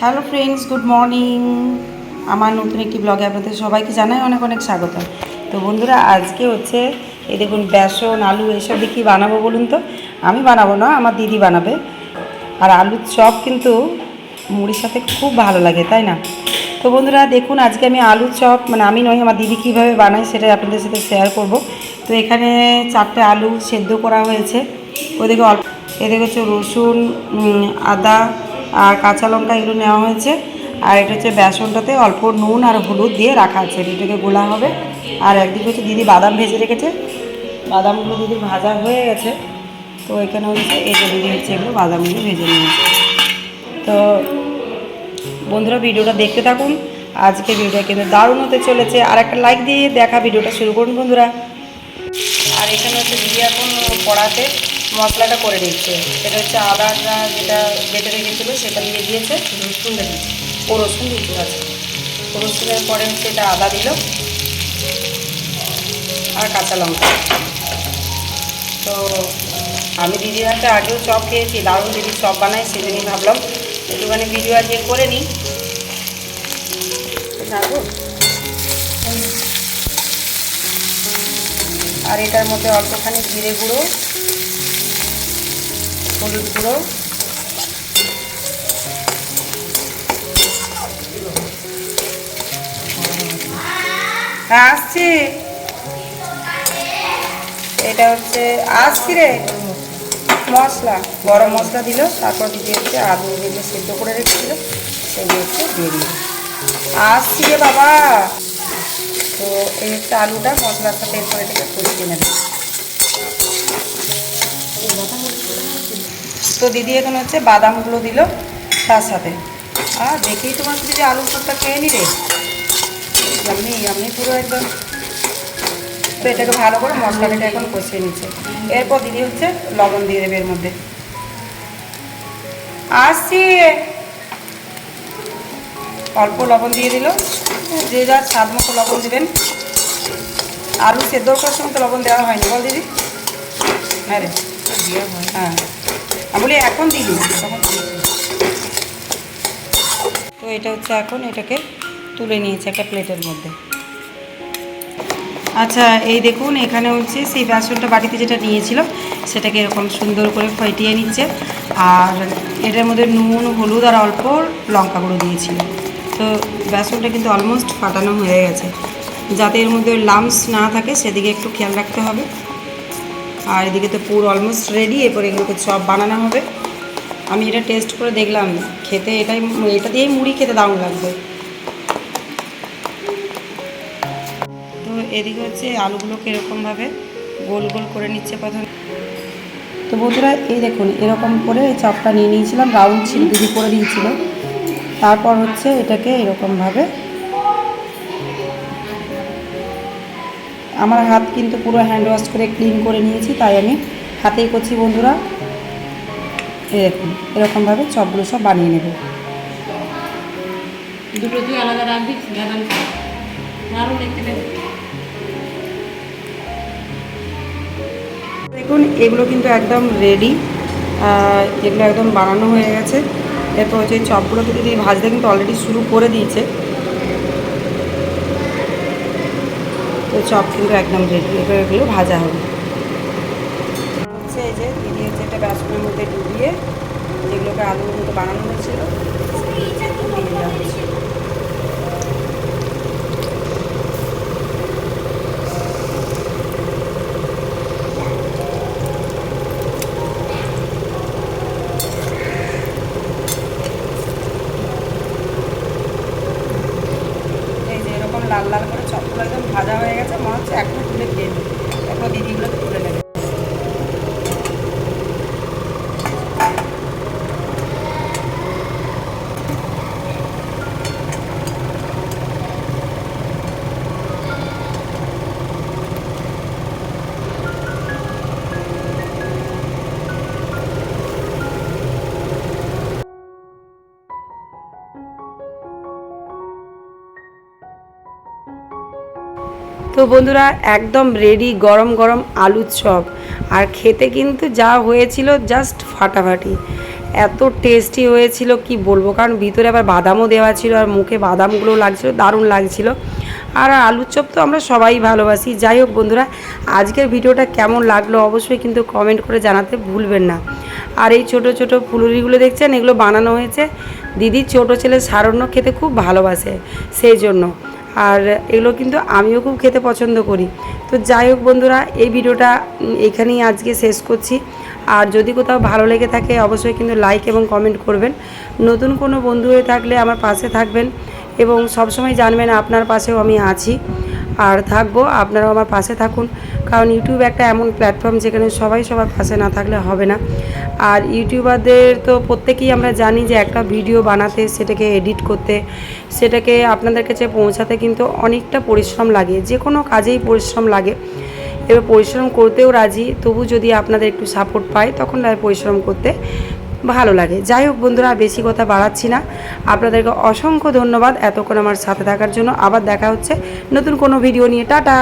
Hello friends good morning আমার নতুন একটি ব্লগে আপনাদের সবাইকে জানাই অনেক অনেক স্বাগত। তো বন্ধুরা, আজকে হচ্ছে এই দেখুন বেসন, আলু, এসব দিয়ে কী বানাবো বলুন তো? আমি বানাবো না, আমার দিদি বানাবে। আর আলুর চপ কিন্তু মুড়ির সাথে খুব ভালো লাগে, তাই না? তো বন্ধুরা, দেখুন আজকে আমি আলুর চপ মানে আমি নয়, আমার দিদি কীভাবে বানাই সেটা আপনাদের সাথে শেয়ার করব। তো এখানে চারটে আলু সেদ্ধ করা হয়েছে। ওদিকে অল্প এদিকে হচ্ছে রসুন আদা আর কাঁচা লঙ্কা এগুলো নেওয়া হয়েছে। আর এটা হচ্ছে বেসনটাতে অল্প নুন আর হলুদ দিয়ে রাখা আছে। এটাকে গোলা হবে। আর একদিকে হচ্ছে দিদি বাদাম ভেজে রেখেছে। বাদামগুলো দিদি ভাজা হয়ে গেছে। তো এখানে হচ্ছে এই যে দিদি হচ্ছে এগুলো বাদামগুলো ভেজে নিয়েছে। তো বন্ধুরা ভিডিওটা দেখতে থাকুন। আজকে ভিডিওটা কিন্তু দারুণ হতে চলেছে। আর একটা লাইক দিয়ে দেখা ভিডিওটা শুরু করুন বন্ধুরা। আর এখানে হচ্ছে দিদি এখন কড়াতে মশলাটা করে দিচ্ছে সেটা হচ্ছে আদাটা যেটা বেটে রেখেছিলো সেটা দিয়ে দিয়েছে, রসুন ও রসুন দিতে আছে রসুনের পরে হচ্ছে এটা আদা দিল আর কাঁচা লঙ্কা। তো আমি দিদির হাতে আগেও চপ খেয়েছি, দারুণ দিদি চপ বানায় সেজন্যই ভাবলাম একটুখানি ভিডিও আজকে করে নিই। আর এটার মধ্যে অল্পখানি জিরে গুঁড়ো হলুদ গুঁড়ো আসছি। এটা হচ্ছে আসছি রে। মশলা, গরম মশলা দিল, তারপর দিদি হচ্ছে আলু যেগুলো সেদ্ধ করে রেখেছিল, সেগুলো হচ্ছে দিয়ে আসছি রে বাবা। তো এই হচ্ছে আলুটা, মশলার সাথে এরপর এটাকে কষিয়ে নেবে। তো দিদি এখন হচ্ছে বাদামগুলো দিল তার সাথে। আর দেখেই তোমার দিদি আলু সবটা খেয়ে নি রে আপনি আপনি পুরো একদম। তো এটাকে ভালো করে মশলাটাকে এখন কষিয়ে নিচ্ছে। এরপর দিদি হচ্ছে লবণ দিয়ে দেবে এর মধ্যে। আসছি। অল্প লবণ দিয়ে দিল। যে যার স্বাদ মতো লবণ দেবেন। আলু সেদ্ধ করার সময় তো লবণ দেওয়া হয়নি। বল দিদি। হ্যাঁ রে। হ্যাঁ। আমি বলি এখন তখন তো এটা হচ্ছে এখন এটাকে তুলে নিয়েছে একটা প্লেটের মধ্যে। আচ্ছা এই দেখুন, এখানে হচ্ছে সেই বেসনটা বাটিতে যেটা নিয়েছিল, সেটাকে এরকম সুন্দর করে ফেটিয়ে নিচ্ছে। আর এটার মধ্যে নুন, হলুদ আর অল্প লঙ্কা গুঁড়ো দিয়েছিল। তো বেসনটা কিন্তু অলমোস্ট ফাটানো হয়ে গেছে। যাতে এর মধ্যে লামস না থাকে, সেদিকে একটু খেয়াল রাখতে হবে। আর এদিকে তো পুর অলমোস্ট রেডি এরপরে এগুলোকে চপ বানানো হবে। আমি এটা টেস্ট করে দেখলাম, খেতে এটাই এটা দিয়েই মুড়ি খেতে দারুণ লাগবে। তো এদিকে হচ্ছে আলুগুলোকে এরকমভাবে গোল গোল করে নিচ্ছে প্রথমে। তো বন্ধুরা, এই দেখুন, এরকম করে এই চপটা নিয়ে নিয়েছিলাম রাউন্ড ছিল দিদি করে দিয়েছিল। তারপর হচ্ছে এটাকে এরকমভাবে আমার হাত কিন্তু পুরো হ্যান্ড ওয়াশ করে ক্লিন করে নিয়েছি তাই আমি হাতেই করছি বন্ধুরা। দেখুন এরকমভাবে চপগুলো সব বানিয়ে নেবে। দুটো তুই আলাদা রাখবি দেখুন এগুলো কিন্তু একদম রেডি এগুলো একদম বানানো হয়ে গেছে। এরপর হচ্ছে চপগুলোকে যদি ভাজতে কিন্তু অলরেডি শুরু করে দিয়েছে। চপ কিন্তু একদম রেডি এবার এগুলো ভাজা হবে। হচ্ছে এই যে দিদি হচ্ছে একটা ব্যাসনের মধ্যে ডুবিয়ে যেগুলোকে আলুর মতো বানানো হয়েছিল তো বন্ধুরা, একদম রেডি গরম গরম আলুর চপ। আর খেতে কিন্তু যা হয়েছিল জাস্ট ফাটাফাটি। এত টেস্টি হয়েছিল, কি বলব? কারণ ভিতরে আবার বাদামও দেওয়া ছিল আর মুখে বাদামগুলো লাগছিল, দারুণ লাগছিল। আর আলুর চপ তো আমরা সবাই ভালোবাসি। যাই হোক বন্ধুরা, আজকের ভিডিওটা কেমন লাগল অবশ্যই কিন্তু কমেন্ট করে জানাতে ভুলবেন না। আর এই ছোট ছোট ফুলুরিগুলো দেখছেন? এগুলো বানানো হয়েছে। দিদির ছোট ছেলে সারণ্য খেতে খুব ভালোবাসে, সেই জন্য। আর এগুলো কিন্তু আমিও খুব খেতে পছন্দ করি। তো যাই হোক বন্ধুরা, এই ভিডিওটা এখানেই আজকে শেষ করছি। আর যদি কোথাও ভালো লেগে থাকে, অবশ্যই কিন্তু লাইক এবং কমেন্ট করবেন। নতুন কোনো বন্ধু হয়ে থাকলে আমার পাশে থাকবেন এবং সবসময় জানবেন আপনার পাশেও আমি আছি। আর থাকব, আপনারাও আমার পাশে থাকুন। কারণ ইউটিউব একটা এমন প্ল্যাটফর্ম যেখানে সবাই সবার পাশে না থাকলে হবে না। আর ইউটিউবারদের তো প্রত্যেকেই আমরা জানি যে একটা ভিডিও বানাতে, সেটাকে এডিট করতে, সেটাকে আপনাদের কাছে পৌঁছাতে কিন্তু অনেকটা পরিশ্রম লাগে। যে কোনো কাজেই পরিশ্রম লাগে। এবার পরিশ্রম করতেও রাজি, তবু যদি আপনাদের একটু সাপোর্ট পাই তখন পরিশ্রম করতে ভালো লাগে। যাই হোক বন্ধুরা বেশি কথা বাড়াচ্ছি না। আপনাদেরকে অসংখ্য ধন্যবাদ এতক্ষণ আমার সাথে থাকার জন্য। আবার দেখা হচ্ছে নতুন কোনো ভিডিও নিয়ে। টাটা!